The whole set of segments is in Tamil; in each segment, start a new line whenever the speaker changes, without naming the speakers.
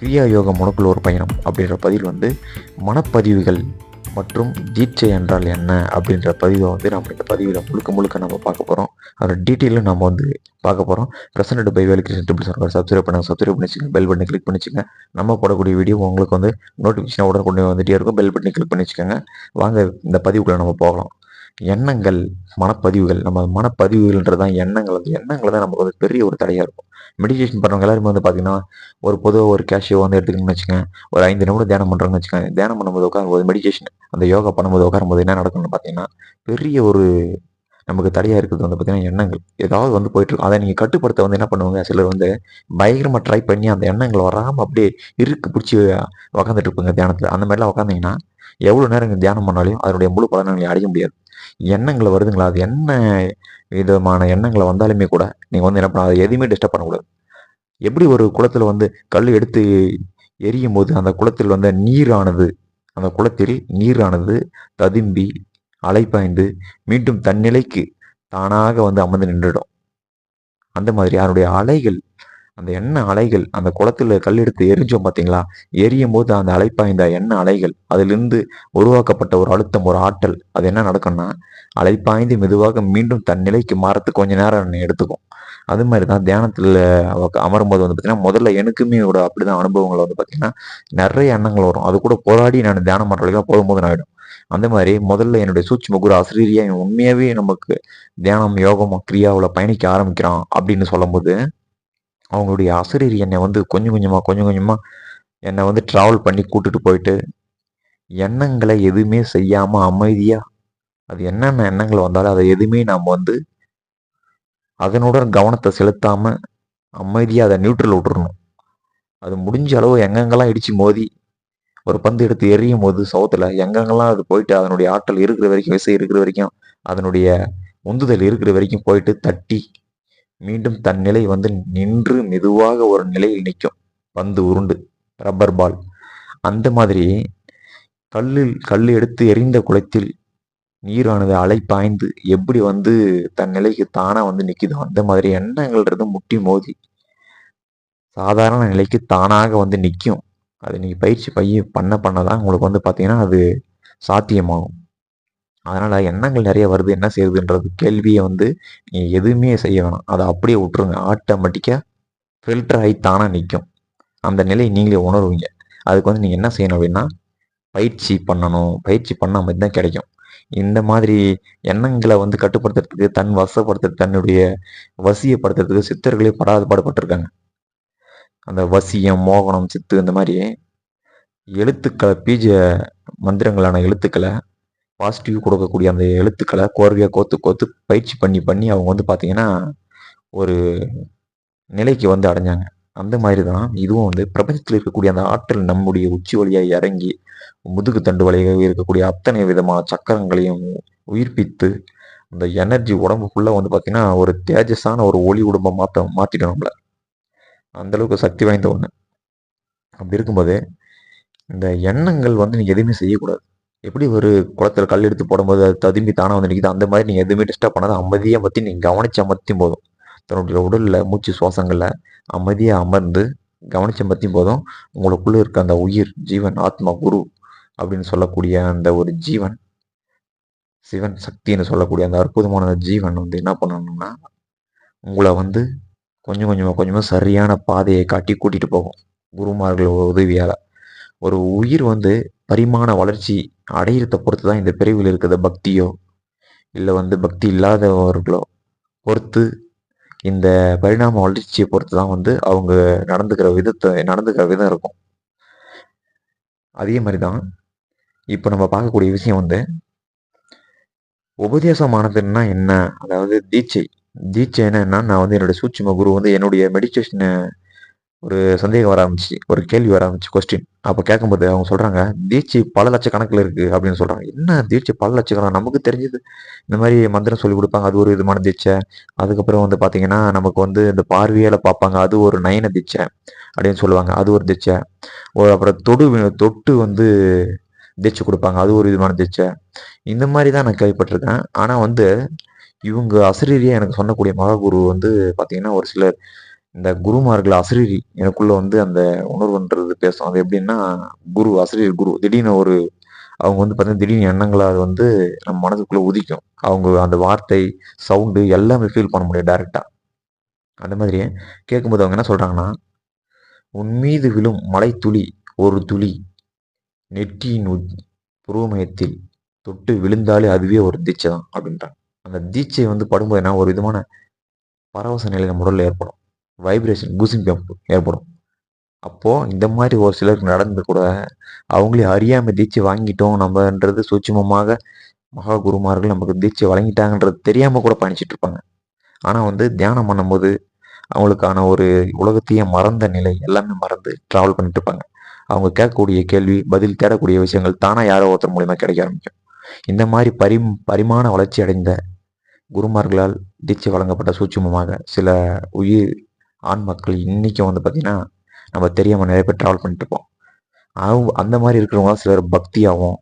கிரியா யோக முனக்குள் ஒரு பயணம் அப்படின்ற பதிவில் வந்து மனப்பதிவுகள் மற்றும் தீட்சை என்றால் என்ன அப்படின்ற பதிவை வந்து நம்ம இந்த பதிவில் முழுக்க முழுக்க நம்ம பார்க்க போகிறோம் அதோட டீட்டெயிலும் நம்ம வந்து பார்க்க போகிறோம் பிரசன்ட் பை வேலை கிருஷ்ணன் சார் சப்ஸ்கிரைப் பண்ணுங்கள் சப்ஸ்கிரைப் பண்ணிச்சுங்க பெல் பட்டனை கிளிக் பண்ணிச்சுங்க நம்ம போடக்கூடிய வீடியோ உங்களுக்கு வந்து நோட்டிஃபிகேஷன் உடனே கொண்டு வந்துட்டே இருக்கும் பெல் பட்டனை கிளிக் பண்ணிச்சுக்கோங்க வாங்க இந்த பதிவுக்குள்ளே நம்ம போகலாம் எண்ணங்கள் மனப்பதிவுகள் நம்ம மனப்பதிவுகள்ன்றது தான் எண்ணங்கள் வந்து எண்ணங்கள் தான் நமக்கு வந்து பெரிய ஒரு தடையாக இருக்கும் மெடிடேஷன் பண்ணுறவங்க எல்லாருமே வந்து பார்த்தீங்கன்னா ஒரு பொதுவாக ஒரு கேஷியோ வந்து எடுத்துக்கணும்னு வச்சுக்கோங்க ஒரு ஐந்து நிமிடம் தியானம் பண்ணுறோம்னு வச்சுக்கோங்க தியானம் பண்ணும்போது உட்காரும்போது மெடிடேஷன் அந்த யோகா பண்ணும்போது உட்காரும்போது என்ன நடக்கும்னு பார்த்தீங்கன்னா பெரிய ஒரு நமக்கு தடையாக இருக்குது வந்து பார்த்தீங்கன்னா எண்ணங்கள் ஏதாவது வந்து போயிட்டுருக்கும் அதை நீங்கள் கட்டுப்படுத்த வந்து என்ன பண்ணுவாங்க சிலர் வந்து பயங்கரமாக ட்ரை பண்ணி அந்த எண்ணங்கள் வராமல் அப்படியே இருக்கு பிடிச்சி உக்காந்துட்டு இருப்பாங்க தியானத்தில் அந்த மாதிரிலாம் உட்காந்திங்கன்னா எவ்வளோ நேரம் தியானம் பண்ணாலையும் அதனுடைய முழு பலன்களை அடைய முடியாது எண்ணங்களை வருதுங்களா அது என்ன விதமான எண்ணங்களை வந்தாலுமே கூட நீங்கள் வந்து என்ன பண்ண அதை எதையுமே டிஸ்டர்ப் பண்ணக்கூடாது எப்படி ஒரு குளத்தில் வந்து கல் எடுத்து எரியும் போது அந்த குளத்தில் வந்த நீரானது அந்த குளத்தில் நீரானது ததும்பி அலைப்பாய்ந்து மீண்டும் தன்னிலைக்கு தானாக வந்து அமர்ந்து நின்றுடும் அந்த மாதிரி அதனுடைய அலைகள் அந்த எண்ணெய் அலைகள் அந்த குளத்துல கல் எடுத்து எரிஞ்சோம் பார்த்தீங்களா எரியும் போது அந்த அலைப்பாய்ந்த எண்ணெய் அலைகள் அதிலிருந்து உருவாக்கப்பட்ட ஒரு அழுத்தம் ஒரு ஆற்றல் அது என்ன நடக்கும்னா அலைப்பாய்ந்து மெதுவாக மீண்டும் தன் நிலைக்கு மாறத்து கொஞ்ச நேரம் எடுத்துக்கும் அது மாதிரி தான் தியானத்தில் அமரும் போது வந்து பார்த்தீங்கன்னா முதல்ல எனக்குமே ஒரு அப்படிதான் அனுபவங்களை வந்து பார்த்தீங்கன்னா நிறைய எண்ணங்கள் வரும் அது கூட போராடி நான் தியானம் பண்ணுறதுக்கு போகும்போது நான் ஆகிடும் அந்த மாதிரி முதல்ல என்னுடைய சூட்சி குரு ஆசிரியரியா உண்மையாகவே நமக்கு தியானம் யோகம் கிரியாவில் பயணிக்க ஆரம்பிக்கிறான் அப்படின்னு சொல்லும்போது அவங்களுடைய ஆசிரியர் என்னை வந்து கொஞ்சம் கொஞ்சமாக கொஞ்சம் கொஞ்சமாக என்னை வந்து ட்ராவல் பண்ணி கூட்டுட்டு போயிட்டு எண்ணங்களை எதுவுமே செய்யாமல் அமைதியாக அது என்னென்ன எண்ணங்கள் வந்தாலும் அதை எதுவுமே நாம் வந்து அதனோட கவனத்தை செலுத்தாமல் அமைதியாக அதை நியூட்ரல் விட்டுறணும் அது முடிஞ்ச அளவு எங்கெங்கெல்லாம் இடித்து மோதி ஒரு பந்து எடுத்து எறியும் போது சவுத்தில் எங்கெங்கெல்லாம் அது போயிட்டு அதனுடைய ஆற்றல் இருக்கிற வரைக்கும் விசை இருக்கிற வரைக்கும் அதனுடைய உந்துதல் இருக்கிற வரைக்கும் போயிட்டு தட்டி மீண்டும் தன் நிலை வந்து நின்று மெதுவாக ஒரு நிலையில் நிற்கும் வந்து உருண்டு ரப்பர் பால் அந்த மாதிரி கல்லில் கல் எடுத்து எரிந்த குளத்தில் நீரானது அலை பாய்ந்து எப்படி வந்து தன் நிலைக்கு தானாக வந்து நிற்குதோ அந்த மாதிரி எண்ணங்கள்ன்றது முட்டி மோதி சாதாரண நிலைக்கு தானாக வந்து நிற்கும் அது நீங்கள் பயிற்சி பைய பண்ண பண்ண தான் உங்களுக்கு வந்து பார்த்தீங்கன்னா அது சாத்தியமாகும் அதனால் எண்ணங்கள் நிறைய வருது என்ன செய்யுதுன்றது கேள்வியை வந்து நீங்கள் எதுவுமே செய்ய வேணாம் அதை அப்படியே விட்டுருங்க ஆட்டோமேட்டிக்காக ஃபில்டர் ஆகி தானாக நிற்கும் அந்த நிலையை நீங்களே உணர்வீங்க அதுக்கு வந்து நீங்கள் என்ன செய்யணும் அப்படின்னா பயிற்சி பண்ணணும் பயிற்சி பண்ணால் மட்டும் தான் கிடைக்கும் இந்த மாதிரி எண்ணங்களை வந்து கட்டுப்படுத்துறதுக்கு தன் வசப்படுத்து தன்னுடைய வசியப்படுத்துறதுக்கு சித்தர்களே படாத பாடுபட்டிருக்காங்க அந்த வசியம் மோகனம் சித்து இந்த மாதிரி எழுத்துக்களை பீஜ மந்திரங்களான எழுத்துக்களை பாசிட்டிவ் கொடுக்கக்கூடிய அந்த எழுத்துக்களை கோர்வையாக கோத்து கோத்து பயிற்சி பண்ணி பண்ணி அவங்க வந்து பார்த்திங்கன்னா ஒரு நிலைக்கு வந்து அடைஞ்சாங்க அந்த மாதிரி தான் இதுவும் வந்து பிரபஞ்சத்தில் இருக்கக்கூடிய அந்த ஆற்றல் நம்முடைய உச்சி வழியாக இறங்கி முதுகு தண்டு வழியாக இருக்கக்கூடிய அத்தனை விதமான சக்கரங்களையும் உயிர்ப்பித்து அந்த எனர்ஜி உடம்புக்குள்ளே வந்து பார்த்திங்கன்னா ஒரு தேஜஸான ஒரு ஒளி உடம்பை மாற்ற மாற்றிடும் நம்மளை அந்தளவுக்கு சக்தி வாய்ந்த ஒன்று அப்படி இருக்கும்போது இந்த எண்ணங்கள் வந்து நீங்கள் எதுவுமே செய்யக்கூடாது எப்படி ஒரு குளத்தில் கல் எடுத்து போடும்போது அது ததும்பி தானே வந்து நிற்கிது அந்த மாதிரி நீங்கள் எதுவுமே டிஸ்டர்ப் பண்ணாத அமைதியாக பற்றி நீங்கள் கவனிச்ச அமர்த்தியும் போதும் தன்னுடைய உடலில் மூச்சு சுவாசங்களில் அமைதியாக அமர்ந்து கவனிச்ச அமர்த்தியும் போதும் உங்களுக்குள்ளே இருக்க அந்த உயிர் ஜீவன் ஆத்மா குரு அப்படின்னு சொல்லக்கூடிய அந்த ஒரு ஜீவன் சிவன் சக்தின்னு சொல்லக்கூடிய அந்த அற்புதமான ஜீவன் வந்து என்ன பண்ணணும்னா உங்களை வந்து கொஞ்சம் கொஞ்சமாக கொஞ்சமாக சரியான பாதையை காட்டி கூட்டிகிட்டு போகும் குருமார்கள் உதவியால் ஒரு உயிர் வந்து பரிமாண வளர்ச்சி அடையிறத பொறுத்து தான் இந்த பிரிவில் இருக்கிற பக்தியோ இல்லை வந்து பக்தி இல்லாதவர்களோ பொறுத்து இந்த பரிணாம வளர்ச்சியை பொறுத்து தான் வந்து அவங்க நடந்துக்கிற விதத்தை நடந்துக்கிற விதம் இருக்கும் அதே மாதிரி தான் இப்போ நம்ம பார்க்கக்கூடிய விஷயம் வந்து உபதேசமானதுன்னா என்ன அதாவது தீட்சை தீட்சைன்னா என்னன்னா நான் வந்து என்னுடைய சூட்சும குரு வந்து என்னுடைய மெடிடேஷனை ஒரு சந்தேகம் வர ஆரம்பிச்சு ஒரு கேள்வி வர ஆரம்பிச்சு கொஸ்டின் அப்போ கேட்கும்போது அவங்க சொல்கிறாங்க தீட்சி பல லட்சக்கணக்கில் இருக்குது அப்படின்னு சொல்கிறாங்க என்ன தீட்சி பல லட்சக்கணம் நமக்கு தெரிஞ்சது இந்த மாதிரி மந்திரம் சொல்லி கொடுப்பாங்க அது ஒரு விதமான தீட்சை அதுக்கப்புறம் வந்து பார்த்தீங்கன்னா நமக்கு வந்து இந்த பார்வையால் பார்ப்பாங்க அது ஒரு நயன தீட்சை அப்படின்னு சொல்லுவாங்க அது ஒரு தீட்சை ஒரு அப்புறம் தொடு தொட்டு வந்து தீட்சை கொடுப்பாங்க அது ஒரு விதமான தீட்சை இந்த மாதிரி தான் நான் கேள்விப்பட்டிருக்கேன் ஆனால் வந்து இவங்க அசரீரியாக எனக்கு சொன்னக்கூடிய குரு வந்து பார்த்தீங்கன்னா ஒரு சிலர் இந்த குருமார்கள் அசிரீரி எனக்குள்ள வந்து அந்த உணர்வுன்றது பேசும் அது எப்படின்னா குரு அசிரீர் குரு திடீர்னு ஒரு அவங்க வந்து பார்த்திங்கன்னா திடீர்னு எண்ணங்களாக அது வந்து நம்ம மனதுக்குள்ளே உதிக்கும் அவங்க அந்த வார்த்தை சவுண்டு எல்லாமே ஃபீல் பண்ண முடியும் டேரெக்டாக அந்த மாதிரி கேட்கும்போது அவங்க என்ன சொல்கிறாங்கன்னா உன் மீது விழும் மலை துளி ஒரு துளி நெற்றியின் புருவமயத்தில் தொட்டு விழுந்தாலே அதுவே ஒரு தீட்சை தான் அப்படின்றாங்க அந்த தீட்சை வந்து படும்போது என்ன ஒரு விதமான பரவச நிலை நம்ம உடலில் ஏற்படும் வைப்ரேஷன் குசிங் பம்ப் ஏற்படும் அப்போது இந்த மாதிரி ஒரு சிலருக்கு நடந்து கூட அவங்களே அறியாமல் தீட்சை வாங்கிட்டோம் நம்மன்றது சூட்சமமாக மகா குருமார்கள் நமக்கு தீட்சை வழங்கிட்டாங்கன்றது தெரியாமல் கூட பயணிச்சுட்டு இருப்பாங்க ஆனால் வந்து தியானம் பண்ணும்போது அவங்களுக்கான ஒரு உலகத்தையே மறந்த நிலை எல்லாமே மறந்து ட்ராவல் பண்ணிட்டு இருப்பாங்க அவங்க கேட்கக்கூடிய கேள்வி பதில் தேடக்கூடிய விஷயங்கள் தானாக யாரோ ஒருத்தர் மூலிமா கிடைக்க ஆரம்பிக்கும் இந்த மாதிரி பரி பரிமாண வளர்ச்சி அடைந்த குருமார்களால் தீட்சை வழங்கப்பட்ட சூட்சமமாக சில உயிர் ஆண் மக்கள் இன்றைக்கும் வந்து பார்த்திங்கன்னா நம்ம தெரியாமல் நிறைய பேர் ட்ராவல் பண்ணிட்டுருப்போம் அவங்க அந்த மாதிரி இருக்கிறவங்க சிலர் பக்தியாகவும்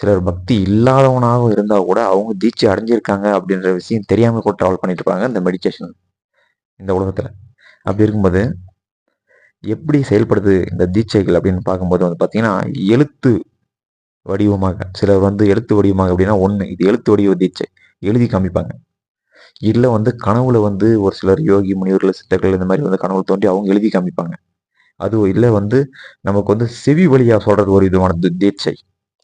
சிலர் பக்தி இல்லாதவனாகவும் இருந்தால் கூட அவங்க தீட்சி அடைஞ்சிருக்காங்க அப்படின்ற விஷயம் தெரியாமல் கூட ட்ராவல் பண்ணிட்டு இந்த மெடிடேஷன் இந்த உலகத்தில் அப்படி இருக்கும்போது எப்படி செயல்படுது இந்த தீட்சைகள் அப்படின்னு பார்க்கும்போது வந்து பார்த்திங்கன்னா எழுத்து வடிவமாக சிலர் வந்து எழுத்து வடிவமாக அப்படின்னா ஒன்று இது எழுத்து வடிவ தீட்சை எழுதி காமிப்பாங்க இல்லை வந்து கனவுல வந்து ஒரு சிலர் யோகி முனிவர்கள் சித்தர்கள் இந்த மாதிரி வந்து கனவு தோண்டி அவங்க எழுதி காமிப்பாங்க அது இல்லை வந்து நமக்கு வந்து செவி வழியாக சொல்கிறது ஒரு விதமான தீட்சை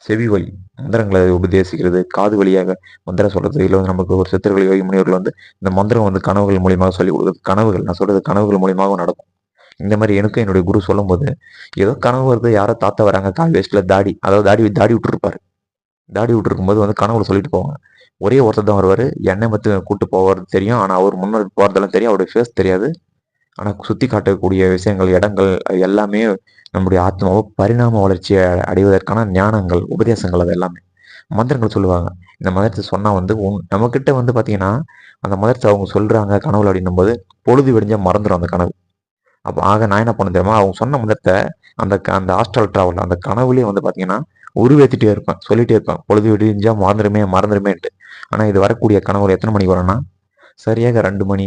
செவி வழி மந்திரங்களை உபதேசிக்கிறது காது வழியாக மந்திரம் சொல்கிறது இல்லை வந்து நமக்கு ஒரு சித்தர்கள் யோகி முனிவர்கள் வந்து இந்த மந்திரம் வந்து கனவுகள் மூலியமாக சொல்லி கொடுக்குறது கனவுகள் நான் சொல்கிறது கனவுகள் மூலியமாக நடக்கும் இந்த மாதிரி எனக்கும் என்னுடைய குரு சொல்லும்போது ஏதோ கனவு வருது யாரோ தாத்தா வராங்க கால் வேஸ்ட்ல தாடி அதாவது தாடி தாடி விட்டுருப்பாரு தாடி விட்டுருக்கும் போது வந்து கனவுல சொல்லிட்டு போவாங்க ஒரே ஒருத்தர் தான் வருவார் என்னை மட்டும் கூட்டு போவார் தெரியும் ஆனால் அவர் முன்னாடி போகிறதெல்லாம் தெரியும் அவருடைய ஃபேஸ் தெரியாது ஆனால் சுற்றி காட்டக்கூடிய விஷயங்கள் இடங்கள் எல்லாமே நம்முடைய ஆத்மாவோ பரிணாம வளர்ச்சியை அடைவதற்கான ஞானங்கள் உபதேசங்கள் அது எல்லாமே மந்திரங்கள் சொல்லுவாங்க இந்த மதத்தை சொன்னால் வந்து உன் நம்மக்கிட்ட வந்து பார்த்தீங்கன்னா அந்த மதத்தை அவங்க சொல்கிறாங்க கனவு அப்படின்னும் போது பொழுது விடிஞ்சால் மறந்துடும் அந்த கனவு அப்போ ஆக நான் என்ன பண்ண தெரியுமா அவங்க சொன்ன மதத்தை அந்த அந்த ஹாஸ்டல் ட்ராவல் அந்த கனவுலேயே வந்து பார்த்தீங்கன்னா உருவேற்றிட்டே இருப்பேன் சொல்லிகிட்டே இருப்பேன் பொழுது விடிஞ்சால் மறந்துடுமே மறந்துடுமேன்ட்டு ஆனால் இது வரக்கூடிய கனவு எத்தனை மணி வரேன்னா சரியாக ரெண்டு மணி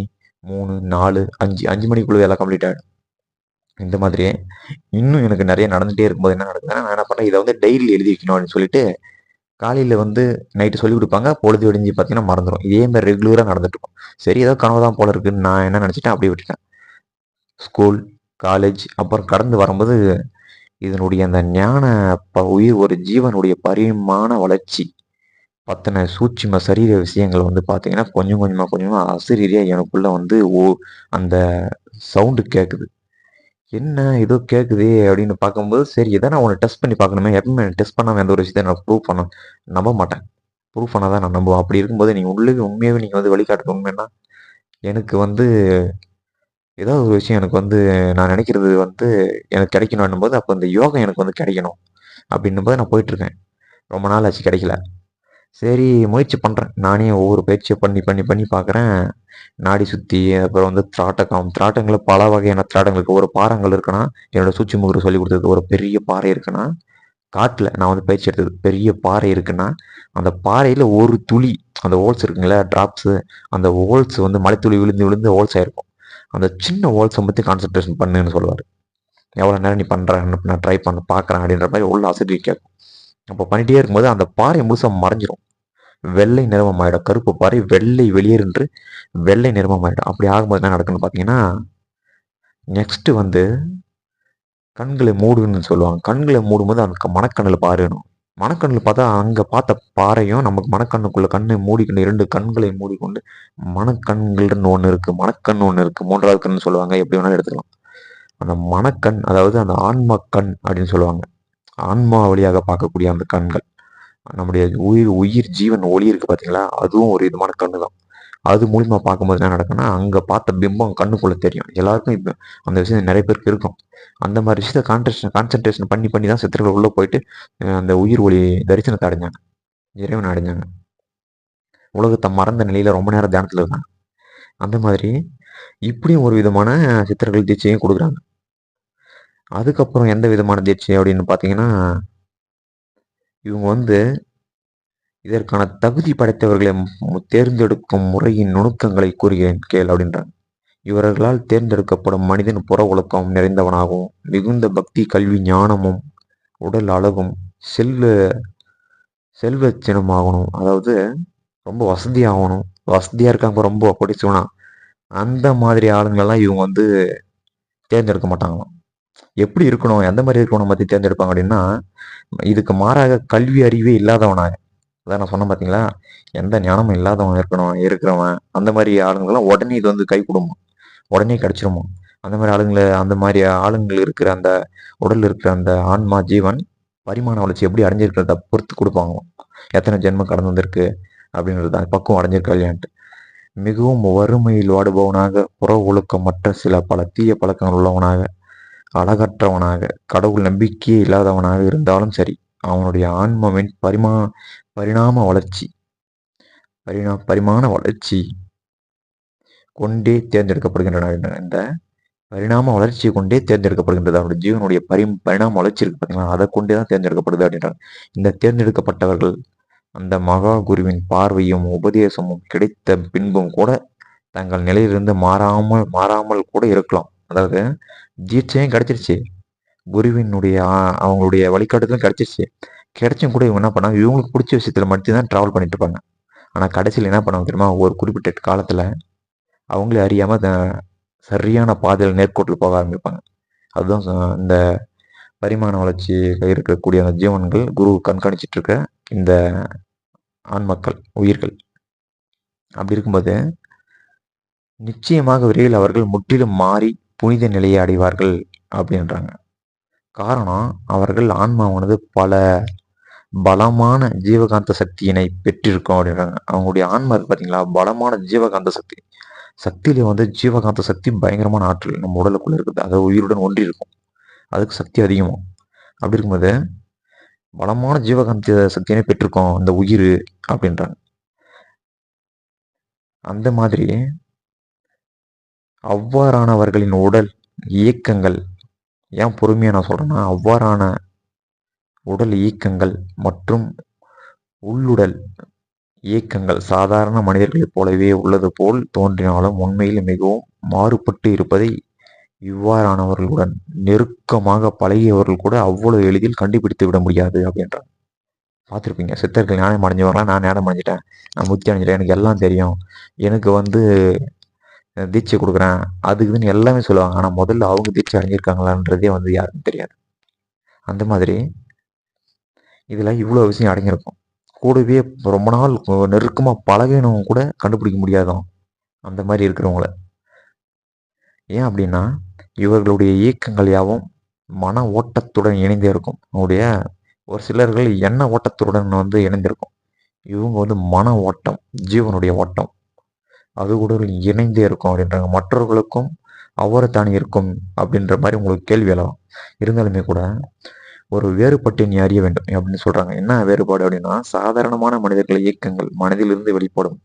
மூணு நாலு அஞ்சு அஞ்சு மணிக்குள்ளே எல்லாம் கம்ப்ளீட் ஆகிடும் இந்த மாதிரியே இன்னும் எனக்கு நிறைய நடந்துகிட்டே இருக்கும்போது என்ன நடக்குதுன்னா நான் என்ன பண்ணேன் இதை வந்து டெய்லி எழுதி வைக்கணும் அப்படின்னு சொல்லிட்டு காலையில் வந்து நைட்டு சொல்லி கொடுப்பாங்க பொழுது விடிஞ்சு பார்த்தீங்கன்னா மறந்துடும் இதே மாதிரி ரெகுலராக நடந்துட்டுருக்கும் சரி ஏதோ கனவு தான் போல இருக்குன்னு நான் என்ன நினச்சிட்டேன் அப்படியே விட்டுட்டேன் ஸ்கூல் காலேஜ் அப்புறம் கடந்து வரும்போது இதனுடைய அந்த ஞான ப உயிர் ஒரு ஜீவனுடைய பரிமான வளர்ச்சி பற்றின சூட்சிம சரீர விஷயங்கள் வந்து பார்த்தீங்கன்னா கொஞ்சம் கொஞ்சமாக கொஞ்சமாக அசிரீரியாக எனக்குள்ளே வந்து ஓ அந்த சவுண்டு கேட்குது என்ன ஏதோ கேட்குது அப்படின்னு பார்க்கும்போது சரி இதை நான் ஒன்று டெஸ்ட் பண்ணி பார்க்கணுமே எப்பவுமே டெஸ்ட் பண்ணாமல் எந்த ஒரு விஷயத்தை நான் ப்ரூவ் பண்ண நம்ப மாட்டேன் ப்ரூவ் பண்ணால் தான் நான் நம்புவேன் அப்படி இருக்கும்போது நீங்கள் உள்ளே உண்மையாகவே நீங்கள் வந்து வழிகாட்டுறது உண்மைன்னா எனக்கு வந்து ஏதாவது ஒரு விஷயம் எனக்கு வந்து நான் நினைக்கிறது வந்து எனக்கு கிடைக்கணும் போது அப்போ இந்த யோகம் எனக்கு வந்து கிடைக்கணும் அப்படின்னும் போது நான் போயிட்டுருக்கேன் ரொம்ப நாள் ஆச்சு கிடைக்கல சரி முயற்சி பண்ணுறேன் நானே ஒவ்வொரு பயிற்சியை பண்ணி பண்ணி பண்ணி பார்க்குறேன் நாடி சுற்றி அப்புறம் வந்து திராட்டக்கம் திராட்டங்களில் பல வகையான திராட்டங்களுக்கு ஒரு பாறைங்கள் இருக்குன்னா என்னோடய சூச்சி முகர் சொல்லி கொடுத்தது ஒரு பெரிய பாறை இருக்குன்னா காட்டில் நான் வந்து பயிற்சி எடுத்தது பெரிய பாறை இருக்குன்னா அந்த பாறையில் ஒரு துளி அந்த ஹோல்ஸ் இருக்குங்களா ட்ராப்ஸு அந்த ஹோல்ஸ் வந்து மலைத்துளி விழுந்து விழுந்து ஹோல்ஸ் ஆகிருக்கும் அந்த சின்ன ஹோல்ஸை பற்றி கான்சன்ட்ரேஷன் பண்ணுன்னு சொல்லுவார் எவ்வளோ நேரம் நீ பண்ணுறேன் நான் ட்ரை பண்ண பார்க்குறேன் அப்படின்ற மாதிரி உள்ள அசதி கேட்கும் அப்போ பண்ணிகிட்டே இருக்கும்போது அந்த பாறை முழுசாக மறைஞ்சிரும் வெள்ளை ஆயிடும் கருப்பு பாறை வெள்ளை வெளியேறின்று வெள்ளை ஆயிடும் அப்படி ஆகும்போது என்ன நடக்குன்னு பார்த்தீங்கன்னா நெக்ஸ்ட்டு வந்து கண்களை மூடுன்னு சொல்லுவாங்க கண்களை மூடும்போது அந்த மனக்கண்ணில் பாருணும் மனக்கண்ணில் பார்த்தா அங்கே பார்த்த பாறையும் நமக்கு மனக்கண்ணுக்குள்ளே கண்ணை மூடிக்கொண்டு இரண்டு கண்களை மூடிக்கொண்டு மனக்கண்கள்னு ஒன்று இருக்குது மனக்கண் ஒன்று இருக்குது மூன்றாவது கண் சொல்லுவாங்க எப்படி வேணாலும் எடுத்துக்கலாம் அந்த மனக்கண் அதாவது அந்த ஆன்ம கண் அப்படின்னு சொல்லுவாங்க ஆன்மா வழியாக பார்க்கக்கூடிய அந்த கண்கள் நம்முடைய உயிர் உயிர் ஜீவன் ஒளி இருக்குது பார்த்தீங்களா அதுவும் ஒரு விதமான கண்ணு தான் அது மூலிமா பார்க்கும்போது என்ன நடக்கும்னா அங்கே பார்த்த பிம்பம் கண்ணுக்குள்ளே தெரியும் எல்லாருக்கும் இப்போ அந்த விஷயம் நிறைய பேருக்கு இருக்கும் அந்த மாதிரி விஷயத்த கான்சன்ட்ரேஷன் கான்சன்ட்ரேஷன் பண்ணி பண்ணி தான் சித்திரங்கள் உள்ளே போயிட்டு அந்த உயிர் ஒளி தரிசனத்தை அடைஞ்சாங்க இறைவன் அடைஞ்சாங்க உலகத்தை மறந்த நிலையில் ரொம்ப நேரம் தியானத்தில் இருந்தாங்க அந்த மாதிரி இப்படியும் ஒரு விதமான சித்திரங்கள் தீட்சையும் கொடுக்குறாங்க அதுக்கப்புறம் எந்த விதமான தீட்சை அப்படின்னு பார்த்தீங்கன்னா இவங்க வந்து இதற்கான தகுதி படைத்தவர்களை தேர்ந்தெடுக்கும் முறையின் நுணுக்கங்களை கூறுகிறேன் கேள் அப்படின்றாங்க இவர்களால் தேர்ந்தெடுக்கப்படும் மனிதன் புற ஒழுக்கம் நிறைந்தவனாகவும் மிகுந்த பக்தி கல்வி ஞானமும் உடல் அழகும் செல்வ செல்வ சினமாகணும் அதாவது ரொம்ப வசதியாகணும் வசதியாக இருக்காங்க ரொம்ப படிச்சோன்னா அந்த மாதிரி ஆளுங்களெல்லாம் இவங்க வந்து தேர்ந்தெடுக்க மாட்டாங்களாம் எப்படி இருக்கணும் எந்த மாதிரி இருக்கணும் பற்றி தேர்ந்தெடுப்பாங்க அப்படின்னா இதுக்கு மாறாக கல்வி அறிவே இல்லாதவனாக அதான் நான் சொன்னேன் பார்த்தீங்களா எந்த ஞானமும் இல்லாதவன் இருக்கணும் இருக்கிறவன் அந்த மாதிரி ஆளுங்கெல்லாம் உடனே இது வந்து கை கொடுமா உடனே கிடைச்சிருமோ அந்த மாதிரி ஆளுங்களை அந்த மாதிரி ஆளுங்கள் இருக்கிற அந்த உடல் இருக்கிற அந்த ஆன்மா ஜீவன் பரிமாண வளர்ச்சி எப்படி அடைஞ்சிருக்கிறத பொறுத்து கொடுப்பாங்க எத்தனை ஜென்மம் கடந்து வந்திருக்கு அப்படின்றது பக்குவம் அடைஞ்சிருக்கான்ட்டு மிகவும் வறுமையில் வாடுபவனாக புற ஒழுக்கமற்ற சில பல தீய பழக்கங்கள் உள்ளவனாக அழகற்றவனாக கடவுள் நம்பிக்கையே இல்லாதவனாக இருந்தாலும் சரி அவனுடைய ஆன்மாவின் பரிமா பரிணாம வளர்ச்சி பரிணா பரிமாண வளர்ச்சி கொண்டே தேர்ந்தெடுக்கப்படுகின்றன இந்த பரிணாம வளர்ச்சியை கொண்டே தேர்ந்தெடுக்கப்படுகின்றது அவருடைய ஜீவனுடைய பரி பரிணாம வளர்ச்சி இருக்கு பார்த்தீங்களா அதை கொண்டே தான் தேர்ந்தெடுக்கப்படுது அப்படின்றாங்க இந்த தேர்ந்தெடுக்கப்பட்டவர்கள் அந்த மகா குருவின் பார்வையும் உபதேசமும் கிடைத்த பின்பும் கூட தங்கள் நிலையிலிருந்து மாறாமல் மாறாமல் கூட இருக்கலாம் அதாவது தீட்சையும் கிடச்சிருச்சு குருவினுடைய அவங்களுடைய வழிகாட்டுதலும் கிடச்சிருச்சு கிடைச்சும் கூட இவங்க என்ன பண்ணாங்க இவங்களுக்கு பிடிச்ச விஷயத்தில் மட்டும்தான் ட்ராவல் பண்ணிட்டு இருப்பாங்க ஆனால் கடைசியில் என்ன பண்ணுவாங்க தெரியுமா ஒரு குறிப்பிட்ட காலத்தில் அவங்களே அறியாமல் சரியான பாதையில் நேர்கோட்டில் போக ஆரம்பிப்பாங்க அதுதான் இந்த பரிமாண வளர்ச்சி இருக்கக்கூடிய அந்த ஜீவன்கள் குரு கண்காணிச்சிட்டு இருக்க இந்த ஆண்மக்கள் உயிர்கள் அப்படி இருக்கும்போது நிச்சயமாக விரைவில் அவர்கள் முற்றிலும் மாறி புனித நிலையை அடைவார்கள் அப்படின்றாங்க காரணம் அவர்கள் ஆன்மாவானது பல பலமான ஜீவகாந்த சக்தியினை பெற்றிருக்கும் அப்படின்றாங்க அவங்களுடைய ஆன்மா இருக்கு பார்த்தீங்களா பலமான ஜீவகாந்த சக்தி சக்தியில வந்து ஜீவகாந்த சக்தி பயங்கரமான ஆற்றல் நம்ம உடலுக்குள்ளே இருக்குது அதை உயிருடன் ஒன்றி இருக்கும் அதுக்கு சக்தி அதிகமாக அப்படி இருக்கும்போது பலமான ஜீவகாந்த சக்தியினை பெற்றிருக்கோம் இந்த உயிர் அப்படின்றாங்க அந்த மாதிரி அவ்வாறானவர்களின் உடல் இயக்கங்கள் ஏன் பொறுமையாக நான் சொல்கிறேன்னா அவ்வாறான உடல் இயக்கங்கள் மற்றும் உள்ளுடல் இயக்கங்கள் சாதாரண மனிதர்களைப் போலவே உள்ளது போல் தோன்றினாலும் உண்மையில் மிகவும் மாறுபட்டு இருப்பதை இவ்வாறானவர்களுடன் நெருக்கமாக பழகியவர்கள் கூட அவ்வளவு எளிதில் கண்டுபிடித்து விட முடியாது அப்படின்றாங்க பார்த்துருப்பீங்க சித்தர்கள் ஞானம் அடைஞ்சவங்களாம் நான் ஞானம் அடைஞ்சிட்டேன் நான் முத்தி அடைஞ்சிட்டேன் எனக்கு எல்லாம் தெரியும் எனக்கு வந்து தீட்சை கொடுக்குறேன் அதுக்குதுன்னு எல்லாமே சொல்லுவாங்க ஆனால் முதல்ல அவங்க தீட்சை அடைஞ்சிருக்காங்களான்றதே வந்து யாருக்கும் தெரியாது அந்த மாதிரி இதில் இவ்வளோ விஷயம் அடங்கியிருக்கும் கூடவே ரொம்ப நாள் நெருக்கமாக பழகினவங்க கூட கண்டுபிடிக்க முடியாதோம் அந்த மாதிரி இருக்கிறவங்கள ஏன் அப்படின்னா இவர்களுடைய இயக்கங்கள் யாவும் மன ஓட்டத்துடன் இணைந்தே இருக்கும் அவங்களுடைய ஒரு சிலர்கள் எண்ண ஓட்டத்துடன் வந்து இணைந்திருக்கும் இவங்க வந்து மன ஓட்டம் ஜீவனுடைய ஓட்டம் அது கூட இணைந்தே இருக்கும் அப்படின்றாங்க மற்றவர்களுக்கும் அவரை தானே இருக்கும் அப்படின்ற மாதிரி உங்களுக்கு கேள்வி எழலாம் இருந்தாலுமே கூட ஒரு வேறுபட்டை நீ அறிய வேண்டும் அப்படின்னு சொல்கிறாங்க என்ன வேறுபாடு அப்படின்னா சாதாரணமான மனிதர்கள் இயக்கங்கள் மனதிலிருந்து வெளிப்படும்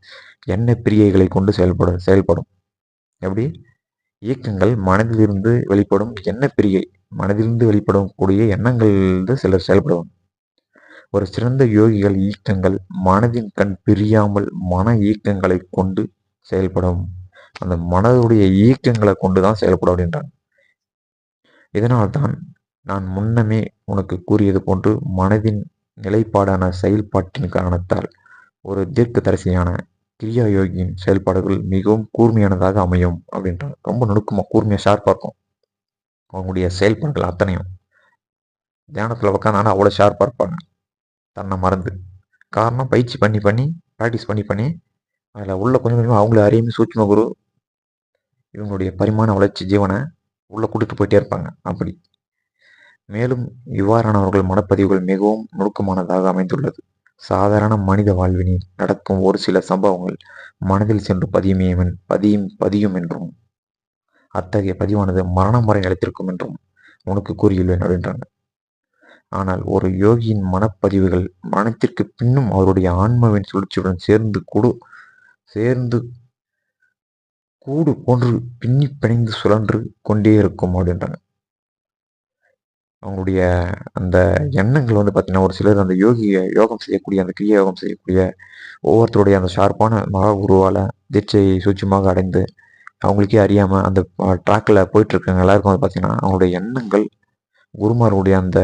எண்ண பிரியைகளை கொண்டு செயல்பட செயல்படும் எப்படி இயக்கங்கள் மனதிலிருந்து வெளிப்படும் எண்ண பிரியை மனதிலிருந்து வெளிப்படக்கூடிய எண்ணங்கள் வந்து சிலர் செயல்படுவாங்க ஒரு சிறந்த யோகிகள் இயக்கங்கள் மனதின் கண் பிரியாமல் மன இயக்கங்களை கொண்டு செயல்படும் அந்த மனதுடைய இயக்கங்களை கொண்டு தான் செயல்படும் அப்படின்றான் இதனால்தான் நான் முன்னமே உனக்கு கூறியது போன்று மனதின் நிலைப்பாடான செயல்பாட்டின் காரணத்தால் ஒரு தீர்க்க தரிசியான கிரியா யோகியின் செயல்பாடுகள் மிகவும் கூர்மையானதாக அமையும் அப்படின்றான் ரொம்ப நுணுக்கமாக கூர்மையாக ஷார்ப்பாக இருக்கும் அவங்களுடைய செயல்பாடுகள் அத்தனையும் தியானத்தில் உட்காந்தானா அவ்வளோ ஷார்ப்பாக இருப்பாங்க தன்னை மறந்து காரணம் பயிற்சி பண்ணி பண்ணி ப்ராக்டிஸ் பண்ணி பண்ணி அதில் உள்ள கொஞ்சம் கொஞ்சமாக அவங்கள அறியுமே சூட்சம குரு இவங்களுடைய பரிமாண வளர்ச்சி ஜீவனை உள்ளே கூட்டு போயிட்டே இருப்பாங்க அப்படி மேலும் இவ்வாறானவர்கள் மனப்பதிவுகள் மிகவும் நுணுக்கமானதாக அமைந்துள்ளது சாதாரண மனித வாழ்வினில் நடக்கும் ஒரு சில சம்பவங்கள் மனதில் சென்று பதியுமே பதியும் பதியும் என்றும் அத்தகைய பதிவானது மரணம் வரை நிலைத்திருக்கும் என்றும் உனக்கு கூறியுள்ளேன் அப்படின்றாங்க ஆனால் ஒரு யோகியின் மனப்பதிவுகள் மனத்திற்கு பின்னும் அவருடைய ஆன்மாவின் சுழற்சியுடன் சேர்ந்து கொடு சேர்ந்து கூடு போன்று பின்னி பிணைந்து சுழன்று கொண்டே இருக்கும் அப்படின்றாங்க அவங்களுடைய அந்த எண்ணங்கள் வந்து பார்த்தீங்கன்னா ஒரு சிலர் அந்த யோகியை யோகம் செய்யக்கூடிய அந்த கிரிய யோகம் செய்யக்கூடிய ஒவ்வொருத்தருடைய அந்த ஷார்ப்பான மகா குருவால் தீட்சையை சூட்சமாக அடைந்து அவங்களுக்கே அறியாமல் அந்த ட்ராக்கில் இருக்காங்க எல்லாருக்கும் வந்து பார்த்திங்கன்னா அவங்களுடைய எண்ணங்கள் குருமாருடைய அந்த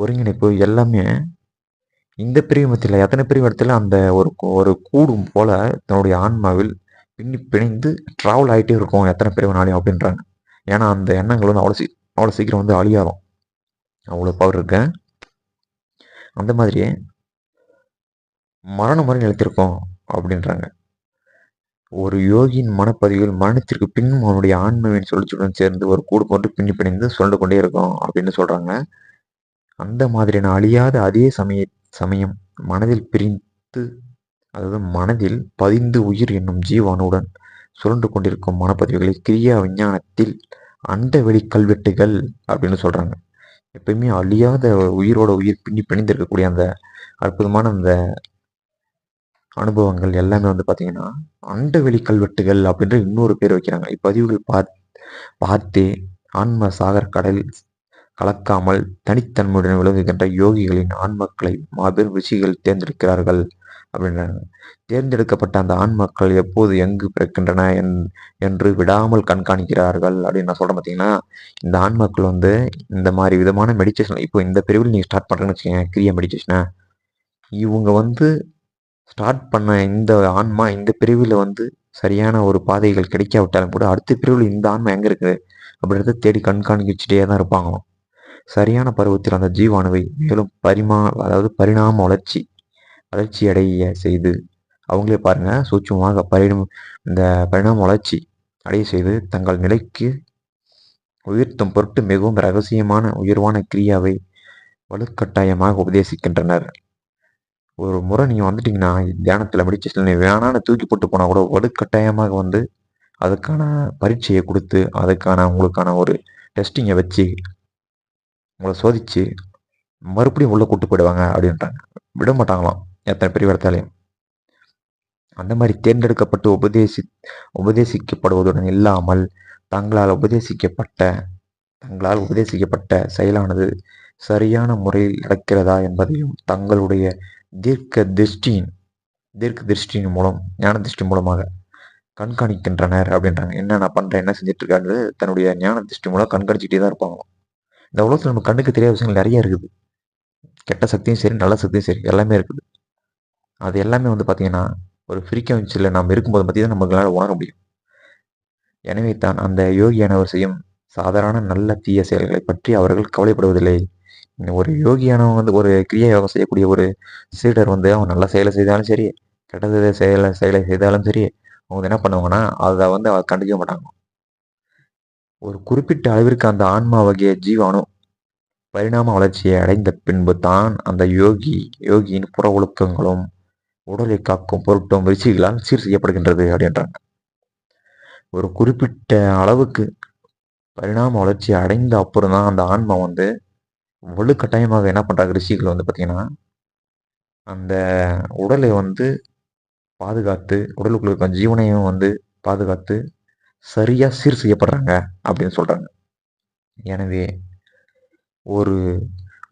ஒருங்கிணைப்பு எல்லாமே இந்த பிரிவிமத்தில் எத்தனை பிரிவிடத்தில் அந்த ஒரு ஒரு கூடும் போல தன்னுடைய ஆன்மாவில் பின்னி பிணைந்து ட்ராவல் ஆகிட்டே இருக்கும் எத்தனை பிரிவினாலையும் அப்படின்றாங்க ஏன்னா அந்த எண்ணங்கள் வந்து அவ்வளோ சீ அவ்வளோ சீக்கிரம் வந்து அழியாதோம் அவ்வளோ பவர் இருக்கேன் அந்த மாதிரியே மரணம் வரை நிலைத்திருக்கோம் அப்படின்றாங்க ஒரு யோகியின் மனப்பதிவில் மரணத்திற்கு பின் அவனுடைய ஆன்மவின் சொல்லிச்சுடன் சேர்ந்து ஒரு கூடு போட்டு பின்னி பிணைந்து சொல்லிட்டு கொண்டே இருக்கும் அப்படின்னு சொல்றாங்க அந்த மாதிரியான அழியாத அதே சமயம் சமயம் மனதில் பிரிந்து அதாவது மனதில் பதிந்து உயிர் என்னும் ஜீவானுடன் சுரண்டு கொண்டிருக்கும் மனப்பதிவுகளை கிரியா விஞ்ஞானத்தில் அந்த வெளி கல்வெட்டுகள் அப்படின்னு சொல்கிறாங்க எப்பயுமே அழியாத உயிரோட உயிர் பின்னி பிணிந்திருக்கக்கூடிய இருக்கக்கூடிய அந்த அற்புதமான அந்த அனுபவங்கள் எல்லாமே வந்து பார்த்தீங்கன்னா அண்டவெளி கல்வெட்டுகள் அப்படின்ற இன்னொரு பேர் வைக்கிறாங்க இப்பதிவுகள் பார்த்து பார்த்தே ஆன்ம சாகர் கடல் கலக்காமல் தனித்தன்மையுடன் விளங்குகின்ற யோகிகளின் ஆண்மக்களை மாபெரும் ரிஷிகள் தேர்ந்தெடுக்கிறார்கள் அப்படின்றாங்க தேர்ந்தெடுக்கப்பட்ட அந்த ஆண்மக்கள் எப்போது எங்கு பிறக்கின்றன என்று விடாமல் கண்காணிக்கிறார்கள் அப்படின்னு நான் சொல்கிறேன் பார்த்தீங்கன்னா இந்த ஆண்மக்கள் வந்து இந்த மாதிரி விதமான மெடிடேஷன் இப்போ இந்த பிரிவில் நீங்கள் ஸ்டார்ட் பண்ணுறேன்னு வச்சுக்கோங்க கிரியா மெடிடேஷனை இவங்க வந்து ஸ்டார்ட் பண்ண இந்த ஆன்மா இந்த பிரிவில் வந்து சரியான ஒரு பாதைகள் கிடைக்காவிட்டாலும் கூட அடுத்த பிரிவில் இந்த ஆன்மா எங்கே இருக்குது அப்படின்றத தேடி கண்காணிச்சுட்டே தான் இருப்பாங்களாம் சரியான பருவத்தில் அந்த ஜீவானுவை மேலும் பரிமா அதாவது பரிணாம வளர்ச்சி வளர்ச்சி அடைய செய்து அவங்களே பாருங்க சூட்சமாக பரிணம் இந்த பரிணாம வளர்ச்சி அடைய செய்து தங்கள் நிலைக்கு உயிர்த்தும் பொருட்டு மிகவும் ரகசியமான உயர்வான கிரியாவை வலுக்கட்டாயமாக உபதேசிக்கின்றனர் ஒரு முறை நீங்கள் வந்துட்டிங்கன்னா தியானத்தில் முடிச்சு நீ வேணான்னு தூக்கி போட்டு போனால் கூட வலுக்கட்டாயமாக வந்து அதுக்கான பரீட்சையை கொடுத்து அதுக்கான உங்களுக்கான ஒரு டெஸ்டிங்கை வச்சு உங்களை சோதிச்சு மறுபடியும் உள்ளே கூட்டு போயிடுவாங்க அப்படின்றாங்க விட மாட்டாங்களாம் எத்தனை பெரிய வார்த்தாலையும் அந்த மாதிரி தேர்ந்தெடுக்கப்பட்டு உபதேசி உபதேசிக்கப்படுவதுடன் இல்லாமல் தங்களால் உபதேசிக்கப்பட்ட தங்களால் உபதேசிக்கப்பட்ட செயலானது சரியான முறையில் நடக்கிறதா என்பதையும் தங்களுடைய தீர்க்க திருஷ்டியின் தீர்க்க திருஷ்டியின் மூலம் ஞான திருஷ்டி மூலமாக கண்காணிக்கின்றனர் அப்படின்றாங்க என்ன நான் பண்ணுறேன் என்ன இருக்காங்க தன்னுடைய ஞான திருஷ்டி மூலம் கண்காணிச்சுட்டே தான் இருப்பாங்க இந்த உலகத்தில் நம்ம கண்ணுக்கு தெரியாத விஷயங்கள் நிறைய இருக்குது கெட்ட சக்தியும் சரி நல்ல சக்தியும் சரி எல்லாமே இருக்குது அது எல்லாமே வந்து பார்த்திங்கன்னா ஒரு ஃப்ரீக்வன்சியில் நாம் இருக்கும்போது பற்றி தான் நம்மளால் உணர முடியும் எனவே தான் அந்த யோகியானவர் செய்யும் சாதாரண நல்ல தீய செயல்களை பற்றி அவர்கள் கவலைப்படுவதில்லை ஒரு யோகியானவன் வந்து ஒரு கிரியா யோகம் செய்யக்கூடிய ஒரு சீடர் வந்து அவன் நல்ல செயலை செய்தாலும் சரி கெட்டது செயலை செயலை செய்தாலும் சரி அவங்க என்ன பண்ணுவாங்கன்னா அதை வந்து அவர் கண்டுக்க மாட்டாங்க ஒரு குறிப்பிட்ட அளவிற்கு அந்த ஆன்மா வகைய ஜீவானும் பரிணாம வளர்ச்சியை அடைந்த பின்பு தான் அந்த யோகி யோகியின் புற ஒழுக்கங்களும் உடலை காக்கும் பொருட்டும் ரிஷிகளால் சீர் செய்யப்படுகின்றது அப்படின்றாங்க ஒரு குறிப்பிட்ட அளவுக்கு பரிணாம வளர்ச்சி அடைந்த அப்புறம் தான் அந்த ஆன்மா வந்து வலுக்கட்டாயமாக என்ன பண்ணுறாங்க ரிஷிகள் வந்து பார்த்திங்கன்னா அந்த உடலை வந்து பாதுகாத்து உடலுக்குள்ள ஜீவனையும் வந்து பாதுகாத்து சரியாக சீர் செய்யப்படுறாங்க அப்படின்னு சொல்கிறாங்க எனவே ஒரு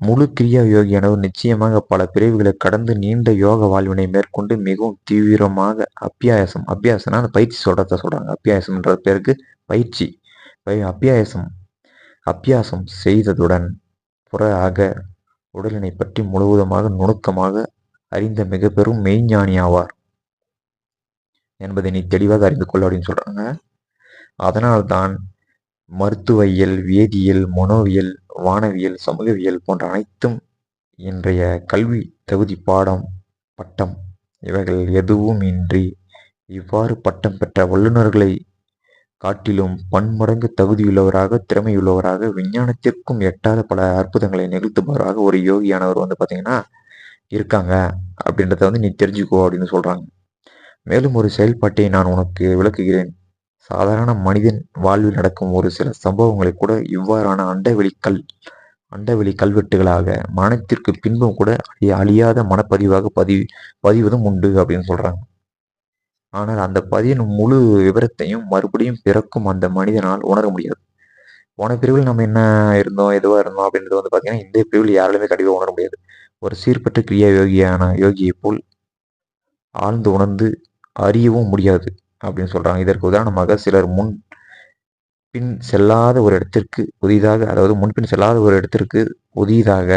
முழு கிரியா யோகியானது நிச்சயமாக பல பிரிவுகளை கடந்து நீண்ட யோக வாழ்வினை மேற்கொண்டு மிகவும் தீவிரமாக அப்பியாயசம் அபியாசம்னா அந்த பயிற்சி சொல்கிறத சொல்கிறாங்க அப்பியாயசம்ன்ற பேருக்கு பயிற்சி அப்பியாயசம் அபியாசம் செய்ததுடன் புற ஆக உடலினை பற்றி முழுவதுமாக நுணுக்கமாக அறிந்த மிக பெரும் மெய்ஞானி ஆவார் என்பதை நீ தெளிவாக அறிந்து கொள்ள அப்படின்னு சொல்கிறாங்க அதனால்தான் மருத்துவியல் வேதியியல் மனோவியல் வானவியல் சமூகவியல் போன்ற அனைத்தும் இன்றைய கல்வி தகுதி பாடம் பட்டம் இவைகள் எதுவும் இன்றி இவ்வாறு பட்டம் பெற்ற வல்லுநர்களை காட்டிலும் பன்மடங்கு தகுதியுள்ளவராக திறமையுள்ளவராக விஞ்ஞானத்திற்கும் எட்டாத பல அற்புதங்களை நிகழ்த்துபவராக ஒரு யோகியானவர் வந்து பார்த்தீங்கன்னா இருக்காங்க அப்படின்றத வந்து நீ தெரிஞ்சுக்கோ அப்படின்னு சொல்கிறாங்க மேலும் ஒரு செயல்பாட்டை நான் உனக்கு விளக்குகிறேன் சாதாரண மனிதன் வாழ்வில் நடக்கும் ஒரு சில சம்பவங்களை கூட இவ்வாறான அண்டவெளி கல் அண்டவெளி கல்வெட்டுகளாக மனத்திற்கு பின்பும் கூட அழியாத மனப்பதிவாக பதிவு பதிவதும் உண்டு அப்படின்னு சொல்றாங்க ஆனால் அந்த பதிவின் முழு விவரத்தையும் மறுபடியும் பிறக்கும் அந்த மனிதனால் உணர முடியாது போன பிரிவில் நம்ம என்ன இருந்தோம் எதுவாக இருந்தோம் அப்படின்றது வந்து பார்த்தீங்கன்னா இந்த பிரிவில் யாராலுமே கண்டிப்பாக உணர முடியாது ஒரு சீர்பற்ற கிரியா யோகியான யோகியை போல் ஆழ்ந்து உணர்ந்து அறியவும் முடியாது அப்படின்னு சொல்கிறாங்க இதற்கு உதாரணமாக சிலர் முன் பின் செல்லாத ஒரு இடத்திற்கு புதிதாக அதாவது முன்பின் செல்லாத ஒரு இடத்திற்கு புதிதாக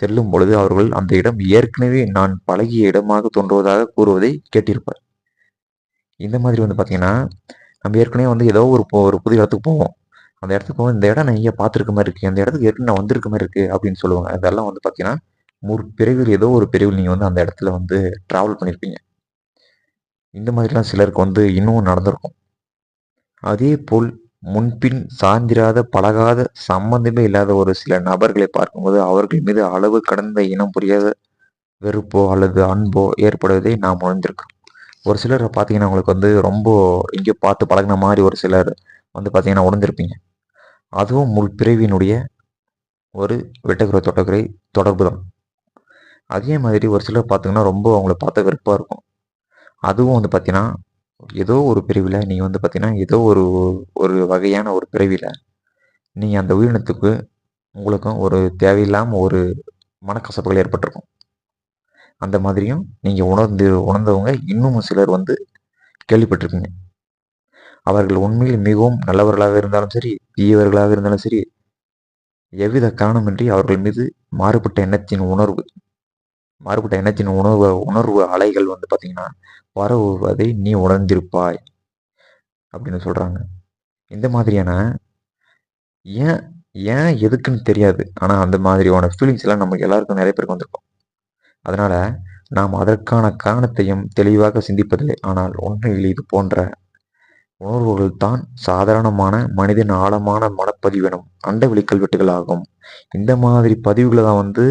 செல்லும் பொழுது அவர்கள் அந்த இடம் ஏற்கனவே நான் பழகிய இடமாக தோன்றுவதாக கூறுவதை கேட்டிருப்பார் இந்த மாதிரி வந்து பார்த்தீங்கன்னா நம்ம ஏற்கனவே வந்து ஏதோ ஒரு ஒரு புது இடத்துக்கு போவோம் அந்த இடத்துக்கு போவோம் இந்த இடம் நான் இங்கே பார்த்துருக்க மாதிரி இருக்குது அந்த இடத்துக்கு ஏற்கனவே நான் வந்திருக்க மாதிரி இருக்குது அப்படின்னு சொல்லுவாங்க அதெல்லாம் வந்து பார்த்தீங்கன்னா ஒரு பிறவில் ஏதோ ஒரு பிரிவில் நீங்கள் வந்து அந்த இடத்துல வந்து ட்ராவல் பண்ணியிருப்பீங்க இந்த மாதிரிலாம் சிலருக்கு வந்து இன்னும் நடந்திருக்கும் அதே போல் முன்பின் சார்ந்திராத பழகாத சம்பந்தமே இல்லாத ஒரு சில நபர்களை பார்க்கும்போது அவர்கள் மீது அளவு கடந்த இனம் புரியாத வெறுப்போ அல்லது அன்போ ஏற்படுவதை நாம் உணர்ந்திருக்கோம் ஒரு சிலர் பார்த்தீங்கன்னா உங்களுக்கு வந்து ரொம்ப இங்கே பார்த்து பழகின மாதிரி ஒரு சிலர் வந்து பார்த்தீங்கன்னா உணர்ந்திருப்பீங்க அதுவும் முற்பிறவியினுடைய ஒரு வெட்டக்குறை தொடர்குறை தொடர்பு தான் அதே மாதிரி ஒரு சிலர் பார்த்தீங்கன்னா ரொம்ப அவங்கள பார்த்த வெறுப்பாக இருக்கும் அதுவும் வந்து பார்த்தீங்கன்னா ஏதோ ஒரு பிரிவில் நீங்கள் வந்து பார்த்தீங்கன்னா ஏதோ ஒரு ஒரு வகையான ஒரு பிரிவில் நீங்கள் அந்த உயிரினத்துக்கு உங்களுக்கும் ஒரு தேவையில்லாமல் ஒரு மனக்கசப்புகள் ஏற்பட்டிருக்கும் அந்த மாதிரியும் நீங்கள் உணர்ந்து உணர்ந்தவங்க இன்னும் சிலர் வந்து கேள்விப்பட்டிருக்கீங்க அவர்கள் உண்மையில் மிகவும் நல்லவர்களாக இருந்தாலும் சரி தீயவர்களாக இருந்தாலும் சரி எவ்வித காரணமின்றி அவர்கள் மீது மாறுபட்ட எண்ணத்தின் உணர்வு மாறுபட்ட எண்ணத்தின் உணர்வு உணர்வு அலைகள் வந்து பார்த்திங்கன்னா வரவுவதை நீ உணர்ந்திருப்பாய் அப்படின்னு சொல்கிறாங்க இந்த மாதிரியான ஏன் ஏன் எதுக்குன்னு தெரியாது ஆனால் அந்த மாதிரியான ஃபீலிங்ஸ் எல்லாம் நமக்கு எல்லாருக்கும் நிறைய பேருக்கு வந்திருக்கும் அதனால் நாம் அதற்கான காரணத்தையும் தெளிவாக சிந்திப்பதில்லை ஆனால் உண்மையில் இது போன்ற உணர்வுகள் தான் சாதாரணமான மனிதன் ஆழமான மனப்பதிவினம் அண்டவெளி விழிக்கல்வெட்டுகள் ஆகும் இந்த மாதிரி பதிவுகளை தான் வந்து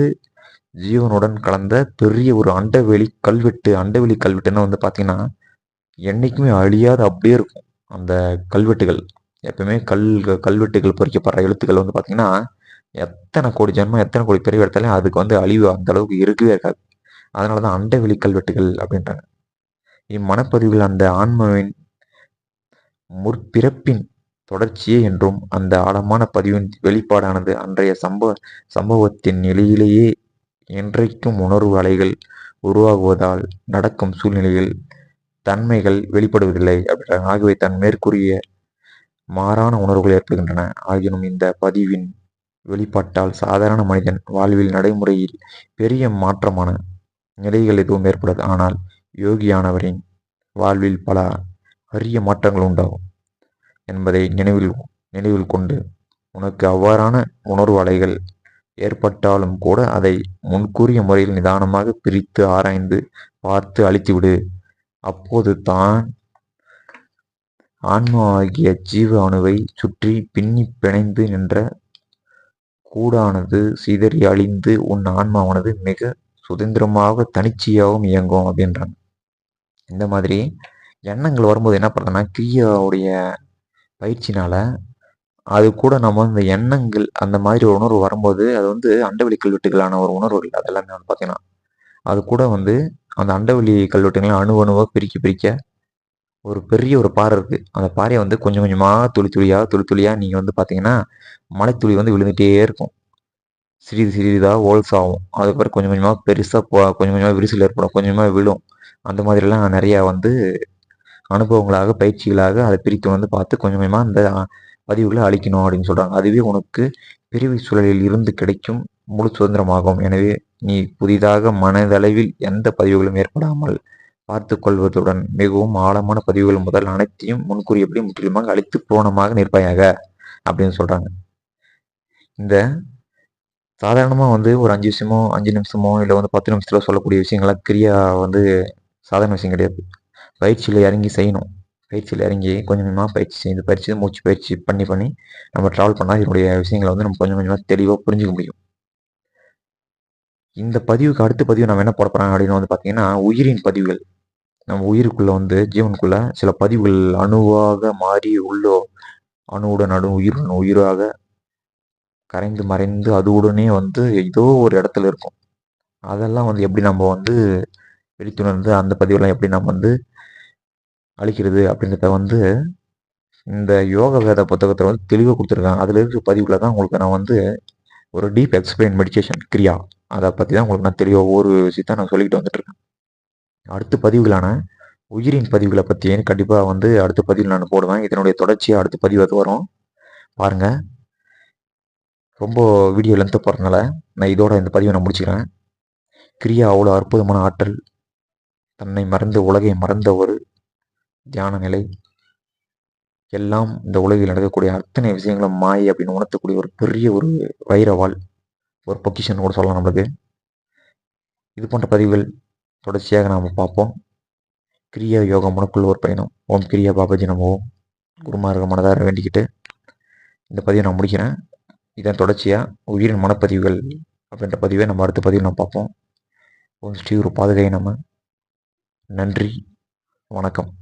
ஜீவனுடன் கலந்த பெரிய ஒரு அண்டவெளி கல்வெட்டு அண்டவெளி கல்வெட்டுன்னா வந்து பார்த்திங்கன்னா என்றைக்குமே அழியாத அப்படியே இருக்கும் அந்த கல்வெட்டுகள் எப்பவுமே கல் கல்வெட்டுகள் பொறிக்கப்படுற எழுத்துக்கள் வந்து பார்த்திங்கன்னா எத்தனை கோடி ஜென்மம் எத்தனை கோடி பெரிய எடுத்தாலும் அதுக்கு வந்து அழிவு அந்த அளவுக்கு இருக்கவே இருக்காது அதனால தான் அண்டவெளி கல்வெட்டுகள் அப்படின்றாங்க இம்மனப்பதிவில் அந்த ஆன்மாவின் முற்பிறப்பின் தொடர்ச்சியே என்றும் அந்த ஆழமான பதிவின் வெளிப்பாடானது அன்றைய சம்பவ சம்பவத்தின் நிலையிலேயே என்றைக்கும் உணர்வு அலைகள் உருவாகுவதால் நடக்கும் சூழ்நிலையில் தன்மைகள் வெளிப்படுவதில்லை அப்படின்ற ஆகியவை தன் மேற்கூறிய மாறான உணர்வுகள் ஏற்படுகின்றன ஆகினும் இந்த பதிவின் வெளிப்பாட்டால் சாதாரண மனிதன் வாழ்வில் நடைமுறையில் பெரிய மாற்றமான நிலைகள் எதுவும் ஏற்படாது ஆனால் யோகியானவரின் வாழ்வில் பல அரிய மாற்றங்கள் உண்டாகும் என்பதை நினைவில் நினைவில் கொண்டு உனக்கு அவ்வாறான உணர்வு அலைகள் ஏற்பட்டாலும் கூட அதை முன்கூறிய முறையில் நிதானமாக பிரித்து ஆராய்ந்து பார்த்து அழித்துவிடு அப்போது தான் ஆன்மா ஆகிய ஜீவ அணுவை சுற்றி பின்னி பிணைந்து நின்ற கூடானது சிதறி அழிந்து உன் ஆன்மாவானது மிக சுதந்திரமாக தனிச்சையாகவும் இயங்கும் அப்படின்றாங்க இந்த மாதிரி எண்ணங்கள் வரும்போது என்ன பண்ணுறதுன்னா கிரியாவுடைய பயிற்சினால அது கூட நம்ம இந்த எண்ணங்கள் அந்த மாதிரி ஒரு உணர்வு வரும்போது அது வந்து அண்டவெளி கல்வெட்டுகளான ஒரு உணர்வுகள் அதெல்லாமே வந்து பார்த்தீங்கன்னா அது கூட வந்து அந்த அண்டவெளி கல்வெட்டுகளை அணு அணுவாக பிரிக்க பிரிக்க ஒரு பெரிய ஒரு பாறை இருக்குது அந்த பாறையை வந்து கொஞ்சம் கொஞ்சமாக துளி துளியாக துளி துளியாக நீங்கள் வந்து பார்த்தீங்கன்னா மலைத்துளி வந்து விழுந்துகிட்டே இருக்கும் சிறிது சிறிதாக ஹோல்ஸ் ஆகும் அதுக்கப்புறம் கொஞ்சம் கொஞ்சமாக பெருசாக போ கொஞ்சம் கொஞ்சமாக விரிசல் ஏற்படும் கொஞ்சமாக விழும் அந்த மாதிரிலாம் நிறையா வந்து அனுபவங்களாக பயிற்சிகளாக அதை பிரித்து வந்து பார்த்து கொஞ்சம் கொஞ்சமாக அந்த பதிவுகளை அளிக்கணும் அப்படின்னு சொல்கிறாங்க அதுவே உனக்கு பிரிவு சூழலில் இருந்து கிடைக்கும் முழு சுதந்திரமாகும் எனவே நீ புதிதாக மனதளவில் எந்த பதிவுகளும் ஏற்படாமல் பார்த்து கொள்வதுடன் மிகவும் ஆழமான பதிவுகள் முதல் அனைத்தையும் முன்கூறியபடி முற்றிலுமாக அழித்து போனமாக நிற்பாயாக அப்படின்னு சொல்கிறாங்க இந்த சாதாரணமாக வந்து ஒரு அஞ்சு விஷயமோ அஞ்சு நிமிஷமோ இல்லை வந்து பத்து நிமிஷத்தில் சொல்லக்கூடிய விஷயங்கள்லாம் கிரியா வந்து சாதாரண விஷயம் கிடையாது பயிற்சியில் இறங்கி செய்யணும் பயிற்சியில் இறங்கி கொஞ்சம் கொஞ்சமாக பயிற்சி செய்து பயிற்சி மூச்சு பயிற்சி பண்ணி பண்ணி நம்ம ட்ராவல் பண்ணால் இதனுடைய விஷயங்களை வந்து நம்ம கொஞ்சம் கொஞ்சமாக தெளிவாக புரிஞ்சிக்க முடியும் இந்த பதிவுக்கு அடுத்த பதிவு நம்ம என்ன போட போகிறாங்க அப்படின்னு வந்து பார்த்தீங்கன்னா உயிரின் பதிவுகள் நம்ம உயிருக்குள்ளே வந்து ஜீவனுக்குள்ளே சில பதிவுகள் அணுவாக மாறி உள்ளோ அணுவுடன் அணு உயிருடன் உயிராக கரைந்து மறைந்து அதுவுடனே வந்து ஏதோ ஒரு இடத்துல இருக்கும் அதெல்லாம் வந்து எப்படி நம்ம வந்து வெளித்துணர்ந்து அந்த பதிவெல்லாம் எப்படி நம்ம வந்து அளிக்கிறது அப்படின்றத வந்து இந்த யோக வேத புத்தகத்தில் வந்து தெளிவாக கொடுத்துருக்காங்க அதில் இருக்கிற பதிவில் தான் உங்களுக்கு நான் வந்து ஒரு டீப் எக்ஸ்பிளைன் மெடிடேஷன் கிரியா அதை பற்றி தான் உங்களுக்கு நான் தெளிவாக ஒவ்வொரு விஷயத்தை நான் சொல்லிக்கிட்டு வந்துட்டுருக்கேன் அடுத்த பதிவுகளான உயிரின் பதிவுகளை பற்றி கண்டிப்பாக வந்து அடுத்த பதிவில் நான் போடுவேன் இதனுடைய தொடர்ச்சியாக அடுத்த பதிவு அது வரும் பாருங்கள் ரொம்ப வீடியோ லென்த்து போகிறதுனால நான் இதோட இந்த பதிவை நான் முடிச்சுக்கிறேன் கிரியா அவ்வளோ அற்புதமான ஆற்றல் தன்னை மறந்து உலகை மறந்த ஒரு தியான நிலை எல்லாம் இந்த உலகில் நடக்கக்கூடிய அத்தனை விஷயங்களும் மாயை அப்படின்னு உணர்த்தக்கூடிய ஒரு பெரிய ஒரு வைரவால் ஒரு பொக்கிஷன் கூட சொல்லலாம் நம்மளுக்கு இது போன்ற பதிவுகள் தொடர்ச்சியாக நாம் பார்ப்போம் கிரியா யோகம் உனக்குள்ள ஒரு பயணம் ஓம் கிரியா பாபாஜி நம்ம ஓம் குருமார்க மனதார வேண்டிக்கிட்டு இந்த பதிவை நான் முடிக்கிறேன் இதன் தொடர்ச்சியாக உயிரின் மனப்பதிவுகள் அப்படின்ற பதிவை நம்ம அடுத்த பதிவு நம்ம பார்ப்போம் ஓம் ஸ்ரீ ஒரு பாதுகை நம்ம நன்றி வணக்கம்